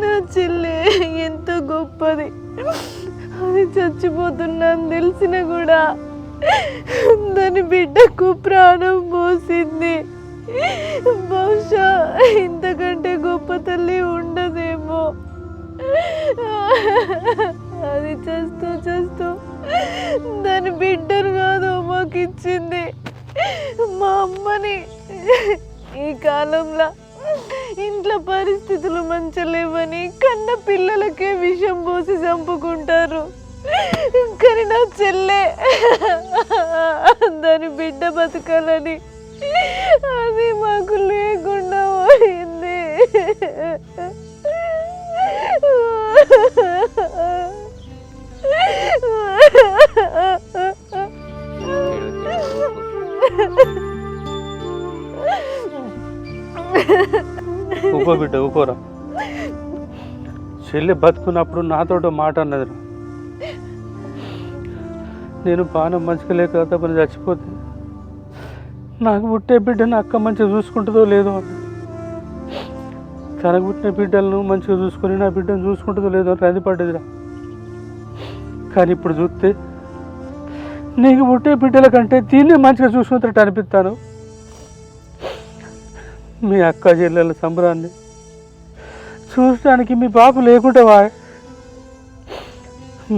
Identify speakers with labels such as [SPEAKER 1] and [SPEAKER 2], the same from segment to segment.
[SPEAKER 1] నా చెల్లె ఎంత గొప్పది. అది చచ్చిపోతున్నాను తెలిసిన కూడా దాని బిడ్డకు ప్రాణం పోసింది. బహుశా ఇంతకంటే గొప్ప తల్లి ఉండదేమో. అది చేస్తూ చేస్తూ దాని బిడ్డను కాదు మాకు ఇచ్చింది. మా అమ్మని. ఈ కాలంలో ఇంట్లో పరిస్థితులు మంచలేవని కన్న పిల్లలకే విషం పోసి చంపుకుంటారు. కానీ నా చెల్లె దాని బిడ్డ బతకాలని అది మాకు లేకుండా పోయింది.
[SPEAKER 2] ఊకో బిడ్డ ఊకోరా. చెల్లి బతుకున్నప్పుడు నాతోటి మాట అన్నది నేను బాణం మంచిగా లేక తప్పని చచ్చిపోతే నాకు పుట్టే బిడ్డను అక్క మంచిగా చూసుకుంటుందో లేదో అని. తనకు పుట్టిన బిడ్డలను మంచిగా చూసుకొని నా బిడ్డను చూసుకుంటుందో లేదో అని రందిపడ్డదిరా కానీ ఇప్పుడు చూస్తే నీకు పుట్టే బిడ్డల కంటే దీన్ని మంచిగా చూసుకుంటే అనిపిస్తాను. మీ అక్క చెల్లెల సంబరాన్ని చూడటానికి మీ బాపు లేకుండా వా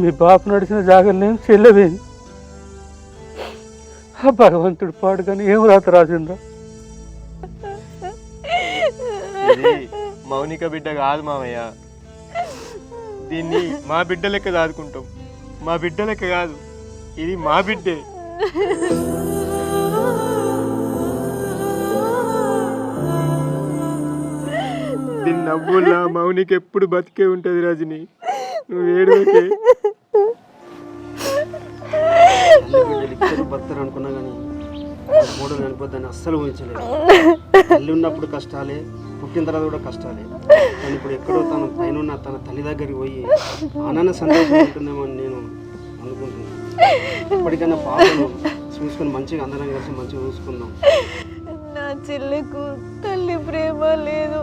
[SPEAKER 2] మీ బాపు నడిచిన జాగర్లేం చెల్లవేంది ఆ భగవంతుడు పాడు కానీ ఏం రాత రాసిందా
[SPEAKER 3] మౌనిక బిడ్డ కాదు మామయ్య. దీన్ని మా బిడ్డ లెక్క దాదుకుంటాం. మా బిడ్డలకి కాదు ఇది మా బిడ్డే. దీని నవ్వుల్లా మౌనికి ఎప్పుడు బతికే ఉంటది రజని? నువ్వు ఏడు
[SPEAKER 4] తల్లి బతారు అనుకున్నా కానీ మూడు చనిపోద్దని అస్సలు ఊహించలేదు. తల్లి ఉన్నప్పుడు కష్టాలే పుట్టిన తర్వాత కూడా కష్టాలే. కానీ ఇప్పుడు ఎక్కడో తన పైన ఉన్న తన తల్లి దగ్గరికి పోయి ఆనంద సంతోషం ఉంటుందేమో అని నేను అనుకుంటున్నాను. ఇప్పటికైనా పాపను చూసుకొని మంచిగా అందరం కలిసి మంచిగా చూసుకుందాం.
[SPEAKER 1] నా చెల్లెకు తల్లి ప్రేమ లేదు.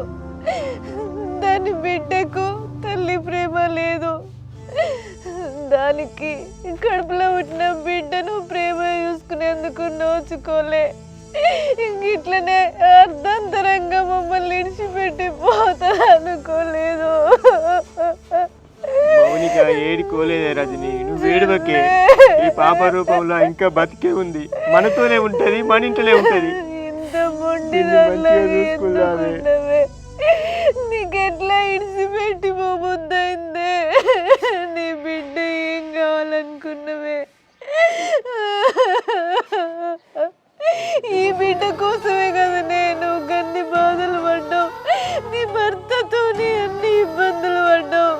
[SPEAKER 1] దాని బిడ్డకు తల్లి ప్రేమ లేదు. దానికి కడుపులో పుట్టిన బిడ్డను ప్రేమ చూసుకునేందుకు నోచుకోలే. ఇట్లనే అర్ధంతరంగా మమ్మల్ని ఇడిచిపెట్టి పోతుంది అనుకోలేదు
[SPEAKER 3] మౌనిక ఏడుకోలేదే రజని నువ్వు ఏడువకే. ఈ పాప రూపంలో ఇంకా బతికే ఉంది. మనతోనే ఉంటది మన ఇంట్లోనే ఉంటది.
[SPEAKER 1] నీకెట్లా ఇడిచిపెట్టి పోబుద్దయిందే నీ బిడ్డ ఏం కావాలనుకున్నవే? ఈ బిడ్డ కోసమే కదా నేను గన్ని బాధలు పడ్డావు నీ భర్తతోనే అన్ని ఇబ్బందులు పడ్డావు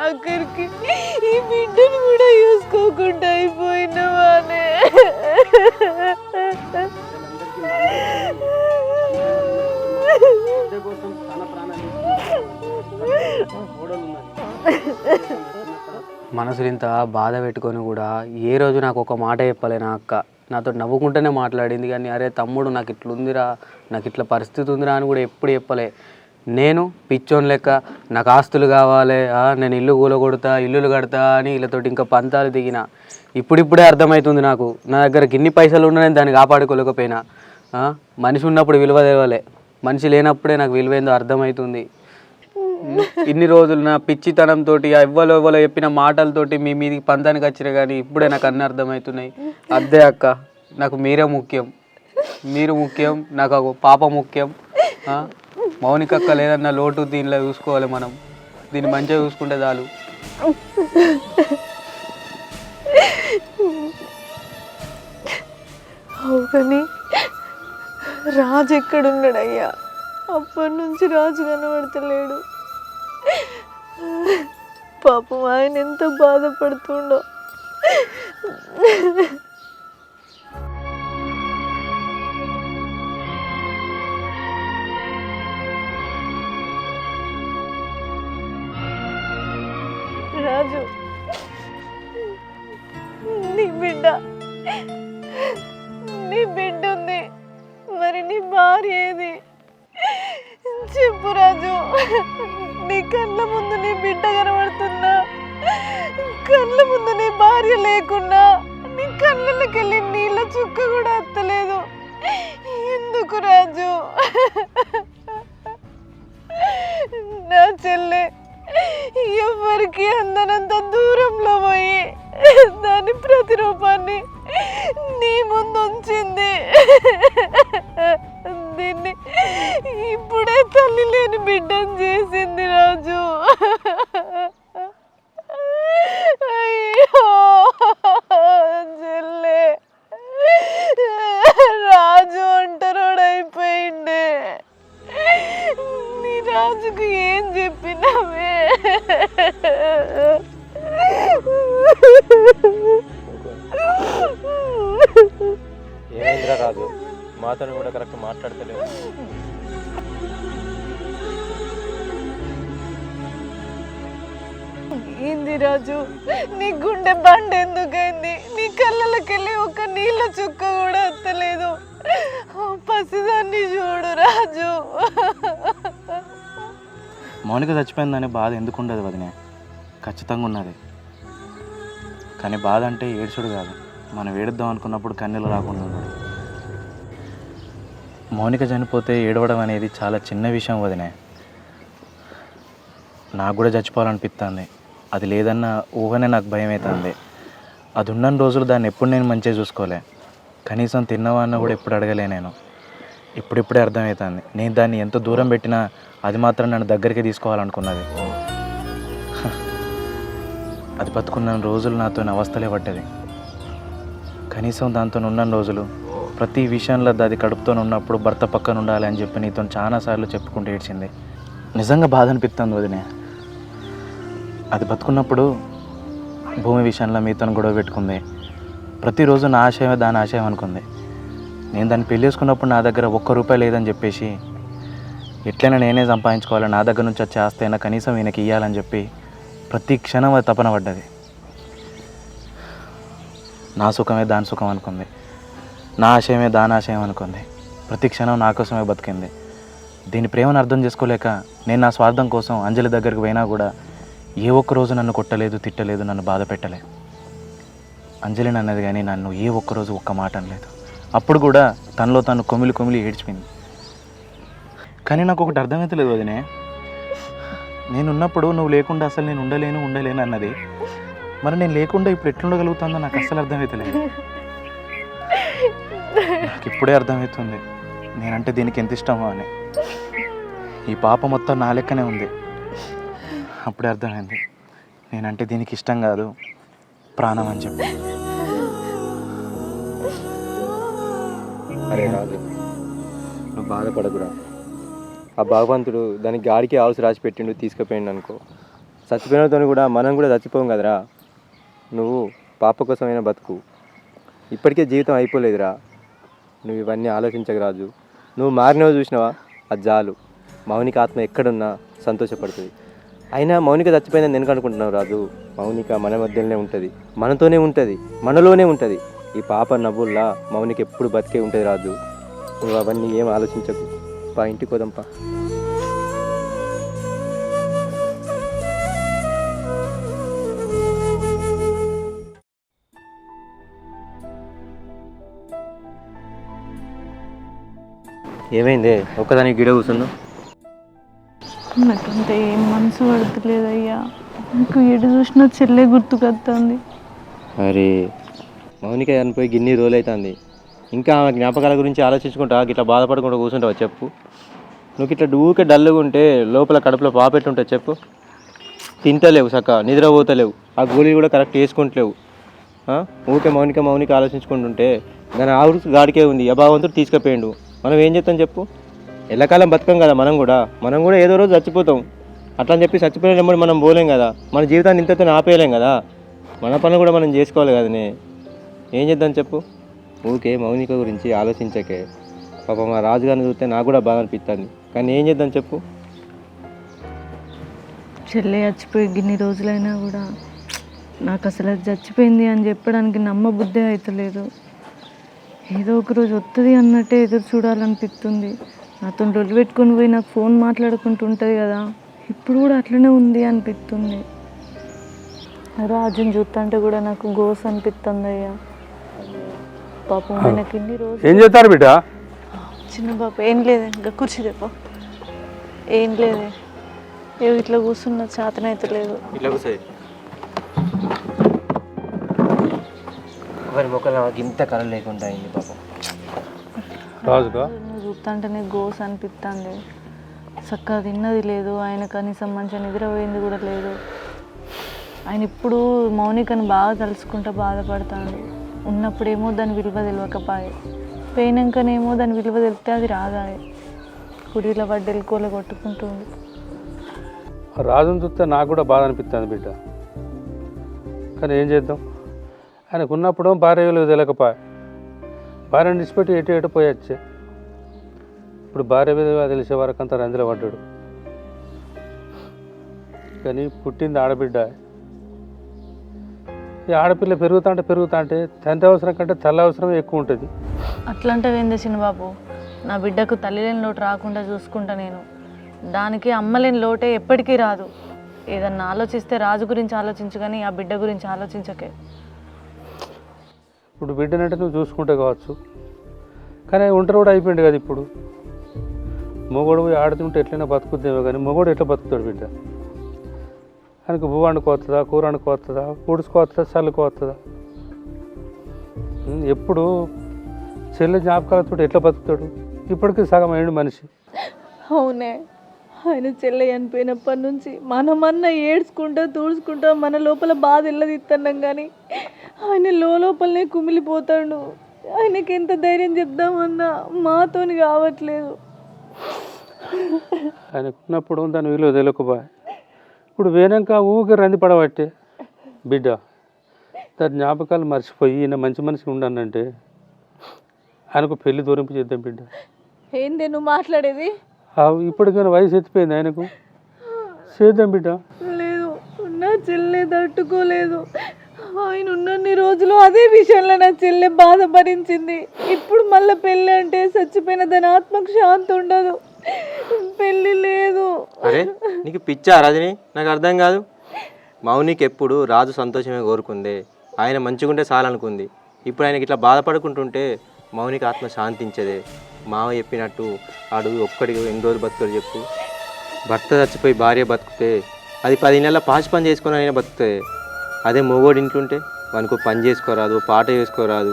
[SPEAKER 1] ఆఖరికి ఈ బిడ్డను కూడా చూసుకోకుండా అయిపోయినవానే
[SPEAKER 4] బిడ్డ కోసం తన
[SPEAKER 5] మనసులు ఇంత బాధ పెట్టుకొని కూడా ఏ రోజు నాకు ఒక మాట చెప్పలేనా అక్క? నాతో నవ్వుకుంటూనే మాట్లాడింది కానీ అరే తమ్ముడు నాకు ఇట్లా ఉందిరా నాకు ఇట్లా పరిస్థితి ఉందిరా అని కూడా ఎప్పుడు చెప్పలే. నేను పిచ్చోన్ లెక్క నాకు ఆస్తులు కావాలి నేను ఇల్లు కూలగొడతా ఇల్లులు కడతా అని వీళ్ళతోటి ఇంకా పంతాలు దిగిన. ఇప్పుడిప్పుడే అర్థమవుతుంది నాకు నా దగ్గర ఇన్ని పైసలు ఉన్నా నేను దాన్ని కాపాడుకోలేకపోయినా. మనిషి ఉన్నప్పుడు విలువ తెలవలే మనిషి లేనప్పుడే నాకు విలువేందో అర్థమవుతుంది ఇన్ని రోజులు నా పిచ్చితనంతో ఎవ్వలో ఎవ్వలో చెప్పిన మాటలతోటి మీ మీది పంతానికి వచ్చిన కానీ ఇప్పుడే నాకు అన్ని అర్థమవుతున్నాయి. అద్దే అక్క నాకు మీరే ముఖ్యం. మీరు ముఖ్యం నాకు ఒక పాప ముఖ్యం. ఆ? మౌనిక అక్క లేదన్న లోటు దీనిలో చూసుకోవాలి మనం. దీన్ని మంచిగా చూసుకుంటే చాలు.
[SPEAKER 1] కానీ రాజు ఎక్కడున్నాడయ్యా? అప్పటి నుంచి రాజు కనబడతలేడు. పాపం ఆయన ఎంత బాధపడుతుండో. రాజు నీ బిడ్డ నీ బిడ్డ ఉంది. మరి నీ భార్య ఏది? చెప్పు రాజు. నీ కళ్ళ ముందు నీ బిడ్డ కనబడుతున్నా. కళ్ళ ముందు నీ భార్య లేకున్నా. నీ కళ్ళకెళ్ళి నీళ్ళ చుక్క కూడా అత్తలేదు. ఎందుకు రాజు? నా చెల్లె ఎవరికి అందనంత దూరంలో పోయి దాని ప్రతిరూపాన్ని నీ ముందు ఉంచింది. దీన్ని ఇప్పుడు తల్లి లేని బిడ్డను చేసింది రాజు.
[SPEAKER 6] మౌనిక చచ్చిపోయిందనే బాధ ఎందుకు ఉండదు వదినే. ఖచ్చితంగా ఉన్నది. కానీ బాధ అంటే ఏడ్చుడు కాదు. మనం ఏడుద్దాం అనుకున్నప్పుడు కన్నీళ్ళు రాకుండా ఉండడు మౌనిక చనిపోతే ఏడవడం అనేది చాలా చిన్న విషయం వదినే. నాకు కూడా చచ్చిపోవాలనిపిస్తుంది అది లేదన్న ఊహనే నాకు భయం అవుతుంది అది ఉన్న రోజులు దాన్ని ఎప్పుడు నేను మంచిగా చూసుకోలే. కనీసం తిన్నవా అన్న కూడా ఎప్పుడు అడగలే నేను. ఇప్పుడిప్పుడే అర్థమవుతుంది నేను దాన్ని ఎంత దూరం పెట్టినా అది మాత్రం నన్ను దగ్గరికి తీసుకోవాలనుకున్నది. అది బతుకున్న రోజులు నాతో అవస్థలే పడ్డది కనీసం దాంతో ఉన్న రోజులు ప్రతి విషయంలో అది కడుపుతో ఉన్నప్పుడు భర్త పక్కన ఉండాలి అని చెప్పి నీతో చాలాసార్లు చెప్పుకుంటూ ఏడ్చింది. నిజంగా బాధ అనిపిస్తుంది వదినే. అది బతుకున్నప్పుడు భూమి విషయంలో మీతో గొడవ పెట్టుకుంది. ప్రతిరోజు నా ఆశయమే దాని ఆశయం అనుకుంది. నేను దాన్ని పెళ్ళేసుకున్నప్పుడు నా దగ్గర ఒక్క రూపాయి లేదని చెప్పేసి ఎట్లయినా నేనే సంపాదించుకోవాలి. నా దగ్గర నుంచి వచ్చే ఆస్తి అయినా కనీసం ఈయనకి ఇవ్వాలని చెప్పి ప్రతి క్షణం అది తపన పడ్డది. నా సుఖమే దాని సుఖం అనుకుంది. నా ఆశయమే దాని ఆశయం అనుకుంది. ప్రతి క్షణం నా కోసమే బతికింది. దీని ప్రేమను అర్థం చేసుకోలేక నేను నా స్వార్థం కోసం అంజలి దగ్గరికి పోయినా కూడా ఏ ఒక్క రోజు నన్ను కొట్టలేదు తిట్టలేదు నన్ను బాధ పెట్టలే అంజలి అన్నది కానీ నన్ను ఏ ఒక్క రోజు ఒక్క మాట అనలేదు. అప్పుడు కూడా తనలో తను కొమిలి కొమిలి ఏడ్చిపోయింది. కానీ నాకు ఒకటి అర్థమవుతలేదు వదినే. నేను ఉన్నప్పుడు నువ్వు లేకుండా అసలు నేను ఉండలేను ఉండలేను అన్నది. మరి నేను లేకుండా ఇప్పుడు ఎట్లుండగలుగుతుందో నాకు అస్సలు అర్థమవుతలేదు నాకు ఇప్పుడే అర్థమవుతుంది నేనంటే దీనికి ఎంత ఇష్టమో అని. ఈ పాప మొత్తం నా లెక్కనే ఉంది. అప్పుడే అర్థమైంది. నేనంటే దీనికి ఇష్టం కాదు ప్రాణం అని చెప్పి.
[SPEAKER 3] అరే నువ్వు బాధపడకురా. ఆ భగవంతుడు దానికి గాడికి ఆవుసు రాసి పెట్టిండు తీసుకుపోయిండు అనుకో. చచ్చిపోయినతో కూడా మనం కూడా చచ్చిపోం కదరా. నువ్వు పాప కోసమైన బతుకు. ఇప్పటికే జీవితం అయిపోలేదురా. నువ్వు ఇవన్నీ ఆలోచించక రాజు. నువ్వు మారినవి చూసినావా? అది జాలు. మౌనిక ఆత్మ ఎక్కడున్నా సంతోషపడుతుంది. అయినా మౌనిక చచ్చిపోయిందని ఎందుకు అనుకుంటున్నావు రాజు? మౌనిక మన మధ్యలోనే ఉంటుంది. మనతోనే ఉంటుంది. మనలోనే ఉంటుంది. ఈ పాప నవ్వుల్లా మౌనిక ఎప్పుడు బతికే ఉంటుంది రాజు. నువ్వు అవన్నీ ఏం ఆలోచించకు. పా ఇంటికి పోదాంపా ఏమైంది? ఒక్కదానికి గిడ కూర్చున్నావు
[SPEAKER 1] నాకంటే ఏం మనసు పడతలేదయ్యా. నాకు ఎటు చూసినా చెల్లె గుర్తుకొస్తుంది
[SPEAKER 3] మరి మౌనిక చనిపోయి గిన్ని రోజులు అవుతుంది ఇంకా ఆమె జ్ఞాపకాల గురించి ఆలోచించుకుంటా ఇట్లా బాధపడకుండా కూర్చుంటావా చెప్పు. నువ్వు ఇట్లా ఊకే డల్లుగా ఉంటే లోపల కడుపులో పాపెట్టుంటావు చెప్పు. తింటలేవు సక్క నిద్రపోతలేవు. ఆ గోళీలు కూడా కరెక్ట్ వేసుకుంటలేవు. ఊకే మౌనిక మౌనిక ఆలోచించుకుంటుంటే దాని ఆవిడ గాడికే ఉంది అభావంతుడు తీసుకుపోయిండు. మనం ఏం చేస్తాం చెప్పు. ఎల్లకాలం బతకం కదా మనం కూడా. మనం కూడా ఏదో రోజు చచ్చిపోతాం. అట్లా అని చెప్పి చచ్చిపోయినప్పుడు మనం పోలేం కదా. మన జీవితాన్ని ఇంతతో ఆపేయలేం కదా. మన పనులు కూడా మనం చేసుకోవాలి కదనే. ఏం చేద్దాం చెప్పు. ఊకే మౌనిక గురించి ఆలోచించకే. పాప మా రాజుగారిని చూస్తే నాకు కూడా బాధ అనిపిస్తుంది కానీ ఏం చేద్దాం చెప్పు.
[SPEAKER 1] చెల్లె చచ్చిపోయి గిన్ని రోజులైనా కూడా నాకు అసలు అది చచ్చిపోయింది అని చెప్పడానికి నమ్మబుద్ధి అవుతలేదు ఏదో ఒక రోజు వస్తుంది అన్నట్టే ఎదురు చూడాలనిపిస్తుంది నాతో రొల్లు పెట్టుకొని పోయి నాకు ఫోన్ మాట్లాడుకుంటూ ఉంటుంది కదా ఇప్పుడు కూడా అట్లనే ఉంది అనిపిస్తుంది రాజుని చూస్తుంటే కూడా నాకు గోస్ అనిపిస్తుంది అయ్యా పాపం ఆయనకి ఇన్ని రోజులు.
[SPEAKER 2] ఏం చేస్తారు బిడ్డ?
[SPEAKER 1] చిన్న పాప ఏం లేదే ఇంకా కూర్చో చెప్ప. ఏం లేదే. ఏవో ఇట్లా కూర్చున్న చేతనైతే లేదు.
[SPEAKER 3] ఇట్లా కూర్చోయి ఒకరి ఇంత కళ లేకుండా అయింది పాపం.
[SPEAKER 2] రాజుగా
[SPEAKER 1] చూస్తుంటేనే గోస్ అనిపిస్తుంది చక్కగా తిన్నది లేదు ఆయన కనీసం మంచిగా నిద్రపోయింది కూడా లేదు. ఆయన ఇప్పుడు మౌనికను బాగా తలుచుకుంటా బాధపడతాడు. ఉన్నప్పుడేమో దాని విలువ తెలియకపాయే పోయినాకనేమో దాని విలువ తెలిపితే అది రాదాయే. కుడిల పడ్డ ఎలుకోలు కొట్టుకుంటుంది
[SPEAKER 2] రాజును చూస్తే నాకు కూడా బాధ అనిపిస్తుంది బిడ్డ. కానీ ఏం చేద్దాం? ఆయనకు ఉన్నప్పుడు భార్య విలువ తెలియకపాయ భార్యను విడిచిపెట్టి ఎటు ఎటు పోయొచ్చే. ఇప్పుడు భార్య విలువ తెలిసే వరకు అంతా రందిలో పడ్డాడు. కానీ పుట్టింది ఆడబిడ్డ ఈ ఆడపిల్ల పెరుగుతా అంటే పెరుగుతా అంటే తండ్రి అవసరం కంటే తల్లి అవసరం ఎక్కువ ఉంటుంది.
[SPEAKER 1] అట్లంటే ఏంది చిన్నబాబు? నా బిడ్డకు తల్లి లేని లోటు రాకుండా చూసుకుంటా నేను. దానికి అమ్మలేని లోటే ఎప్పటికీ రాదు. ఏదన్నా ఆలోచిస్తే రాజు గురించి ఆలోచించు కానీ ఆ బిడ్డ గురించి ఆలోచించకే.
[SPEAKER 2] ఇప్పుడు బిడ్డనంటే నువ్వు చూసుకుంటే కావచ్చు. కానీ ఒంటరి కూడా అయిపోయింది కదా ఇప్పుడు. మొగోడు ఆడుతుంటే ఎట్లయినా బతుకుద్దేమో కానీ మొగోడు ఎట్లా బతుకుతాడు బిడ్డ? ఆయనకు బువ్వ వండుకోవస్తుందా కూర వండుకోవస్తుందా ఊడుచుకోవస్తుందా చల్లుకోవస్తుందా ఉం, ఎప్పుడు చెల్లె జ్ఞాపకాలతో ఎట్లా బతుకుతాడు? ఇప్పటికీ సగం అయ్యిండు మనిషి.
[SPEAKER 1] అవునే. ఆయన చెల్లె చనిపోయినప్పటి నుంచి మనమన్నా ఏడ్చుకుంటా తూడ్చుకుంటా మన లోపల బాధ ఇల్లదిస్తున్నాం కానీ ఆయన లోపలనే కుమిలిపోతాడు. ఆయనకి ఎంత ధైర్యం చెప్దామన్నా మాతోని కావట్లేదు.
[SPEAKER 2] ఆయనకు ఉన్నప్పుడు దాని విలువ తెలియకపోయా? ఇప్పుడు వేనాక ఊరికి రంది పడబట్టే. బిడ్డ దాని జ్ఞాపకాలు మర్చిపోయి ఈయన మంచి మనిషి ఉండనంటే ఆయనకు పెళ్ళి దూరింపు చేద్దాం బిడ్డ.
[SPEAKER 1] ఏందే నువ్వు మాట్లాడేది?
[SPEAKER 2] ఇప్పటికైనా వయసు ఎత్తిపోయింది ఆయనకు. చేద్దాం బిడ్డ.
[SPEAKER 1] లేదు నా చెల్లె తట్టుకోలేదు. ఆయన ఉన్నన్ని రోజులు అదే విషయంలో నా చెల్లె బాధ భరించింది ఇప్పుడు మళ్ళీ పెళ్ళి అంటే చచ్చిపోయిన దాని ఆత్మకు శాంతి ఉండదు. పెళ్ళి లేదు.
[SPEAKER 3] అరే నీకు పిచ్చా రజని? నాకు అర్థం కాదు. మౌనికి ఎప్పుడు రాజు సంతోషమే కోరుకుంది. ఆయన మంచిగుంటే చాలనుకుంది. ఇప్పుడు ఆయనకి ఇట్లా బాధపడుకుంటుంటే మౌనికి ఆత్మ శాంతించదే. మామ చెప్పినట్టు ఆడు ఒక్కడికి ఎన్ని రోజులు బతుకుతాడు చెప్పు. భర్త చచ్చిపోయి భార్య బతుకుతే అది పది నెలల పాచి పని చేసుకొని అయినా బతుకుతుంది అదే మొగోడు ఇంట్లుంటే వానికి పని చేసుకోరాదు పాట చేసుకోరాదు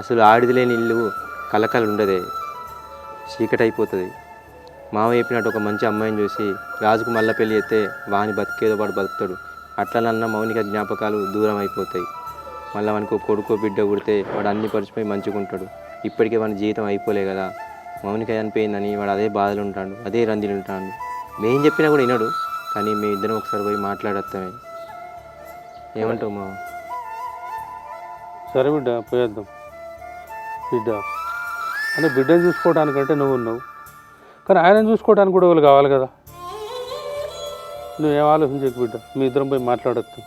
[SPEAKER 3] అసలు ఆడిది లేని ఇల్లు కలకలు ఉండదే చీకటైపోతుంది. అయిపోతుంది మామ చెప్పినట్టు ఒక మంచి అమ్మాయిని చూసి రాజుకు మళ్ళీ పెళ్ళి చేస్తే వాని బతికేదో వాడు బతుకుతాడు. అట్లనన్న మౌనిక జ్ఞాపకాలు దూరం అయిపోతాయి మళ్ళీ వానికి ఒక కొడుకో బిడ్డ కుడితే వాడు అన్ని పరిచిపోయి మంచిగా ఉంటాడు. ఇప్పటికే వాని జీవితం అయిపోలే కదా. మౌనిక చనిపోయిందని వాడు అదే బాధలు ఉంటాడు అదే రందిలు ఉంటాడు. మేం చెప్పినా కూడా వినడు కానీ మేము ఇద్దరం ఒకసారి పోయి మాట్లాడేస్తామే. ఏమంటావు మా
[SPEAKER 2] సరే బిడ్డ పోయేద్దాం. బిడ్డ. అంటే బిడ్డను చూసుకోవడానికంటే నువ్వు ఉన్నావు. కానీ ఆయన చూసుకోవడానికి కూడా వాళ్ళు కావాలి కదా. నువ్వేం ఆలోచించకు బిడ్డ మీ ఇద్దరం పోయి మాట్లాడొచ్చు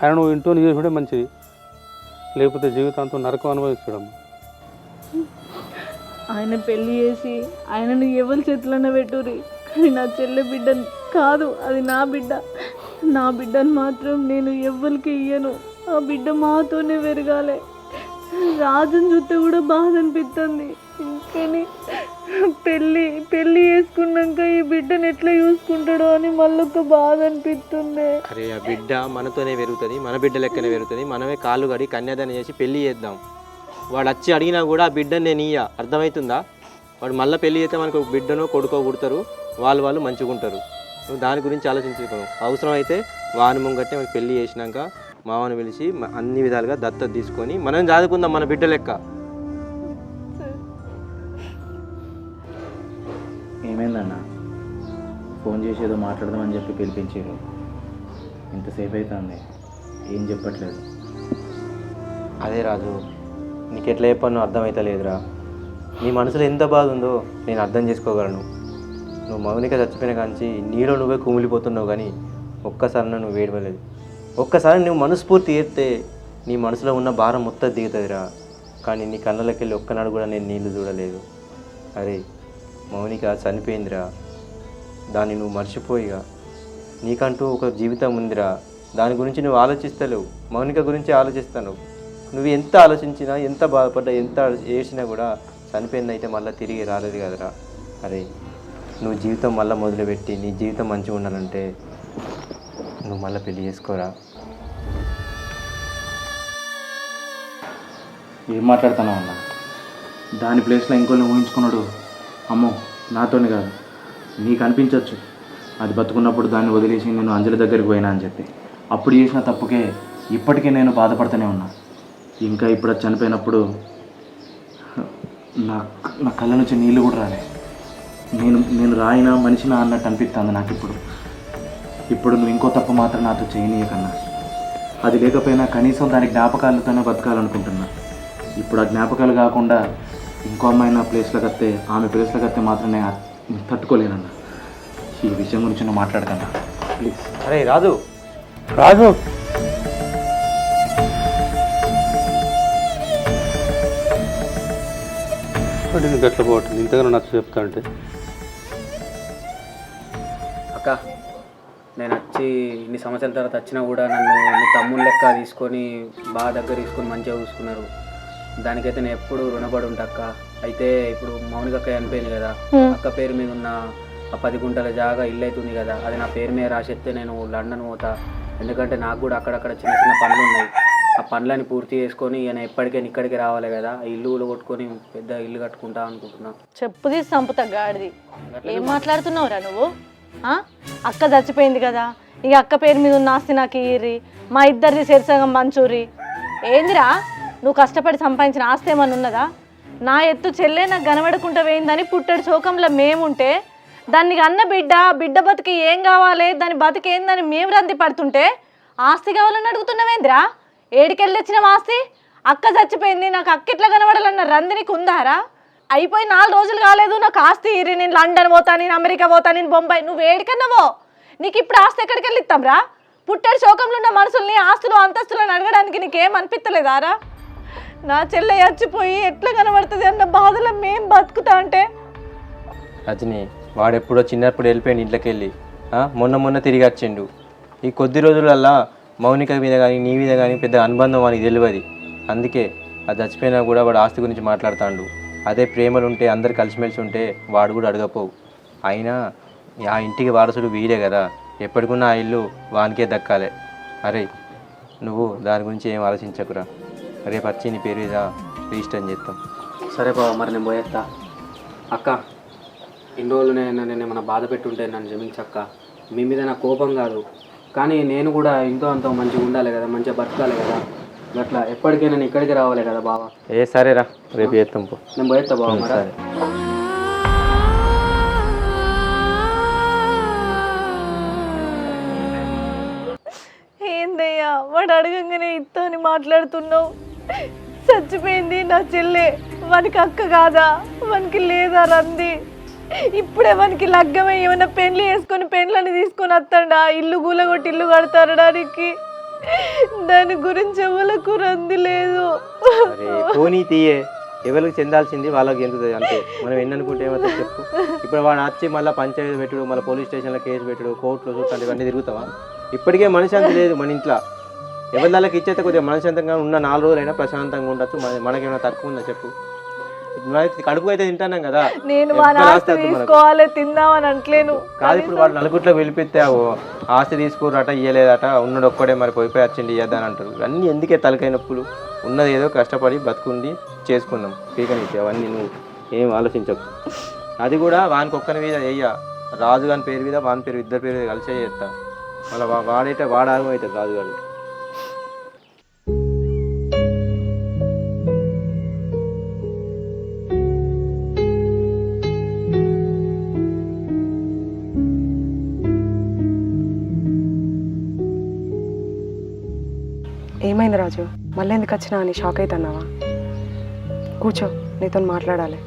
[SPEAKER 2] ఆయన నువ్వు ఇంట్లో చేసుకుంటే మంచిది. లేకపోతే జీవితాంతం నరకం అనుభవిస్తాడమ్మా
[SPEAKER 1] ఆయన పెళ్ళి చేసి ఆయనను ఎవరి చేతులన్న పెట్టురి కానీ నా చెల్లె బిడ్డ కాదు అది నా బిడ్డ. నా బిడ్డను మాత్రం నేను ఎవ్వరికి ఇయ్యను. ఆ బిడ్డ మాతోనే పెరగాలి. రాజుని చూస్తే కూడా బాధ అనిపిస్తుంది. కానీ పెళ్ళి పెళ్ళి చేసుకున్నాక ఈ బిడ్డను ఎట్లా చూసుకుంటాడో అని మళ్ళొక బాధ అనిపిస్తుంది.
[SPEAKER 3] అరే ఆ బిడ్డ మనతోనే పెరుగుతుంది మన బిడ్డ లెక్కనే పెరుగుతుంది. మనమే కాళ్ళు కడి కన్యాదానం చేసి పెళ్ళి చేద్దాం. వాడు వచ్చి అడిగినా కూడా ఆ బిడ్డని నేను ఇయ్య. అర్థమవుతుందా? వాడు మళ్ళీ పెళ్ళి చేస్తే మనకు ఒక బిడ్డనో కొడుకో పుడతారు. వాళ్ళు వాళ్ళు మంచిగా ఉంటారు. నువ్వు దాని గురించి ఆలోచించుకో. అవసరం అయితే వాని ముంగట్టే మనకి పెళ్ళి చేసినాక మామను పిలిచి అన్ని విధాలుగా దత్తత తీసుకొని మనం చదువుకుందాం మన బిడ్డ లెక్క.
[SPEAKER 6] చేసి ఏదో మాట్లాడదామని చెప్పి పిలిపించారు. ఇంతసేపు అవుతుంది ఏం చెప్పట్లేదు.
[SPEAKER 3] అదే రాజు నీకు ఎట్లా చెప్పాను అర్థమైతే లేదురా నీ మనసులో ఎంత బాధ ఉందో నేను అర్థం చేసుకోగలను. నువ్వు మౌనిక చచ్చిపోయిన కాంచి నీలో నువ్వే కుమిలిపోతున్నావు కానీ ఒక్కసారి నువ్వు వేడవలేదు. ఒక్కసారి నువ్వు మనస్ఫూర్తి ఎత్తే నీ మనసులో ఉన్న భారం మొత్తం దిగుతుందిరా. కానీ నీ కళ్ళలోకి వెళ్ళి ఒక్కనాడు కూడా నేను నీళ్ళు చూడలేదు. అరే మౌనిక చనిపోయిందిరా. దాన్ని నువ్వు మర్చిపోయిగా. నీకంటూ ఒక జీవితం ఉందిరా. దాని గురించి నువ్వు ఆలోచిస్తలేవు. మౌనిక గురించి ఆలోచిస్తాను. నువ్వు ఎంత ఆలోచించినా ఎంత బాధపడ్డా ఎంత ఏడ్చినా కూడా చనిపోయిందైతే మళ్ళీ తిరిగి రాలేదు కదరా. అరే నువ్వు జీవితం మళ్ళీ మొదలుపెట్టి నీ జీవితం మంచిగా ఉండాలంటే నువ్వు మళ్ళీ పెళ్ళి చేసుకోరా.
[SPEAKER 6] ఏం మాట్లాడుతున్నావు అన్న? దాని ప్లేస్లో ఇంకోళ్ళు ఊహించుకున్నాడు అమ్మో నాతోని కాదు. నీకు అనిపించవచ్చు అది బతుకున్నప్పుడు దాన్ని వదిలేసి నేను అంజలి దగ్గరికి పోయినా అని చెప్పి. అప్పుడు చేసిన తప్పుకే ఇప్పటికీ నేను బాధపడుతూనే ఉన్నా. ఇంకా ఇప్పుడు అది చనిపోయినప్పుడు నా నా కళ్ళ నుంచి నీళ్ళు కూడా రాలే. నేను నేను రాయినా మనిషినా అన్నట్టు అనిపిస్తుంది నాకు ఇప్పుడు ఇప్పుడు నువ్వు ఇంకో తప్పు మాత్రం నాతో చేయనీయకన్నా అది లేకపోయినా కనీసం దాని జ్ఞాపకాలతోనే బతకాలనుకుంటున్నా. ఇప్పుడు ఆ జ్ఞాపకాలు కాకుండా ఇంకో అమ్మాయి నా ప్లేస్లోకి వస్తే ఆమె ప్లేస్లోకి వస్తే మాత్రం నేను తట్టుకోలేనన్నా. ఈ విషయం గురించి నువ్వు మాట్లాడకన్నా. ప్లీజ్
[SPEAKER 3] అరే రాజు.
[SPEAKER 2] రాజు. నీకు అట్లా పోవట్లేదు ఇంతగానో నచ్చ చెప్తా అంటే.
[SPEAKER 5] అక్క నేను వచ్చి ఇన్ని సంవత్సరాల తర్వాత వచ్చినా కూడా నన్ను నీ తమ్ముని లెక్క తీసుకొని బాగా దగ్గర తీసుకొని మంచిగా చూసుకున్నారు. దానికైతే నేను ఎప్పుడు రుణపడి ఉంటా అక్క. అయితే ఇప్పుడు మౌనిక అక్క చనిపోయింది కదా. అక్క పేరు మీద ఉన్న ఆ పది గుంటల జాగా ఇల్లు అవుతుంది కదా. అది నా పేరు మీద రాసేస్తే నేను లండన్ పోతా. ఎందుకంటే నాకు కూడా అక్కడక్కడ చిన్న చిన్న పనులు ఉన్నాయి. ఆ పనులని పూర్తి చేసుకొని నేను ఎప్పటికైనా ఇక్కడికి రావాలి కదా. ఇల్లు కూడా కొట్టుకొని పెద్ద ఇల్లు కట్టుకుంటా అనుకుంటున్నా.
[SPEAKER 1] చెప్పు తీసి చంపుతా గాడిది. ఏం మాట్లాడుతున్నావురా నువ్వు? అక్క చచ్చిపోయింది కదా. ఇక అక్క పేరు మీద ఉన్న ఆస్తి నాకు ఇయ్యి మా ఇద్దరిది శరీసంగం మంచూరి. ఏందిరా? నువ్వు కష్టపడి సంపాదించిన ఆస్తి ఏమన్నా ఉన్నదా? నా ఎత్తు చెల్లె నాకు కనబడకుండా పోయిందని పుట్టడు శోకంలో మేముంటే దాన్ని అన్న బిడ్డ బిడ్డ బతికి ఏం కావాలి దాని బతికి ఏందని మేము రంది పడుతుంటే ఆస్తి కావాలని అడుగుతున్నామేంద్రా ఏడికెళ్ళి తెచ్చిన ఆస్తి? అక్క చచ్చిపోయింది నాకు అక్కట్లా కనబడాలన్న రంది నీకు ఉందారా? అయిపోయి నాలుగు రోజులు కాలేదు నాకు ఆస్తి ఇరి నేను లండన్ పోతా నేను అమెరికా పోతా నేను బొంబాయి నువ్వు ఏడికన్నావో నీకు ఇప్పుడు ఆస్తి ఎక్కడికి వెళ్ళి ఇస్తాంరా? పుట్టాడు శోకంలో ఉన్న మనుషుల్ని ఆస్తులు అంతస్తులను అడగడానికి నీకేం అనిపించలేదారా నా చెల్లె చచ్చిపోయి ఎట్లా కనబడుతుంది అన్న బాధలో మేం బతుకుతా అంటే?
[SPEAKER 3] రజని వాడు ఎప్పుడో చిన్నప్పుడు వెళ్ళిపోయింది ఇంట్లోకి వెళ్ళి మొన్న మొన్న తిరిగి వచ్చిండు. ఈ కొద్ది రోజులల్లా మౌనిక మీద కానీ నీ మీద కానీ పెద్ద అనుబంధం వానికి తెలియదు అందుకే అది చచ్చిపోయినా కూడా వాడు ఆస్తి గురించి మాట్లాడుతాడు. అదే ప్రేమలు ఉంటే అందరు కలిసిమెలిసి ఉంటే వాడు కూడా అడగపోవు. అయినా ఆ ఇంటికి వారసుడు వీడే కదా. ఎప్పటికున్నా ఆ ఇల్లు వానికే దక్కాలే. అరే నువ్వు దాని గురించి ఏం ఆలోచించకురా? రేపు వచ్చి నీ పేరు మీద రిజిస్టర్ చేస్తాం
[SPEAKER 5] సరే బావ మరి నేను పోయేస్తా అక్క ఇన్ని రోజులు నేను నేను ఏమైనా బాధ పెట్టుంటే నన్ను క్షమించక్క. మీ మీద నా కోపం కాదు. కానీ నేను కూడా ఇంతో అంతో మంచిగా ఉండాలి కదా మంచిగా బతకాలి కదా. అట్లా ఎప్పటికైనా నేను ఇక్కడికి రావాలి కదా బావ.
[SPEAKER 3] ఏ సరేరా. రేపు చేస్తాం పో.
[SPEAKER 5] నేను పోయేస్తా బావ మరి.
[SPEAKER 3] సరే.
[SPEAKER 1] ఏందయ్యా వాడు అడగంగానే ఇత్తో అని మాట్లాడుతున్నావు. చచ్చిపోయింది నా చెల్లె. వానికి అక్క కాదా? వానికి లేదా రంది. ఇప్పుడే వానికి లగ్గమై ఏమైనా పెండ్లు వేసుకొని పెండ్లని తీసుకొని వస్తాడా. ఇల్లు గూలగొట్టి ఇల్లు కడతాడడానికి దాని గురించి ఎవరికి రంది లేదు.
[SPEAKER 3] పోనీ తీయే. ఎవరికి చెందాల్సింది వాళ్ళకి చెందుతుంది అంతే మనం ఎన్ననుకుంటే ఏమో ఏమవుతుంది చెప్పు. ఇప్పుడు వాడు వచ్చి మళ్ళీ పంచాయతీ పెట్టుడు మళ్ళీ పోలీస్ స్టేషన్లో కేసు పెట్టుడు కోర్టులో చూడాలి ఇవన్నీ తిరుగుతావా? ఇప్పటికే మనిషి అంత లేదు మన ఇంట్లో. ఎవరి ఇచ్చేస్తే కొద్దిగా మనశాంతంగా ఉన్న నాలుగు రోజులైనా ప్రశాంతంగా ఉండొచ్చు. మన మనకేమైనా తక్కువ ఉందా చెప్పు. కడుపు అయితే తింటానం కదా.
[SPEAKER 1] నేను. తీసుకోవాలి తిందామని అంటలేను
[SPEAKER 3] కాదు ఇప్పుడు వాడు నలుగురిలో పిలిపిస్తావు. ఆస్తి తీసుకురట ఇయ్యలేదట ఉన్నాడు ఒక్కడే మరి పోయి పోయి వచ్చిండి ఇయ్యద్దని అంటారు. ఇవన్నీ ఎందుకే తలకాయ నొప్పులు? ఉన్నది ఏదో కష్టపడి బతుకుండి చేసుకుందాం పీకనిచ్చి అవన్నీ నువ్వు ఏం ఆలోచించకు. అది కూడా వానికి ఒక్కని మీద వెయ్య రాజు గాని పేరు మీద వాని పేరు ఇద్దరు పేరు మీద కలిసే చేస్తా. మళ్ళీ వాడైతే వాడాగం అవుతుంది రాజుగారు
[SPEAKER 7] రాజు. మళ్ళీ ఎందుకు వచ్చినా అని షాక్ అవుతున్నావా? కూర్చో నీతో మాట్లాడాలి.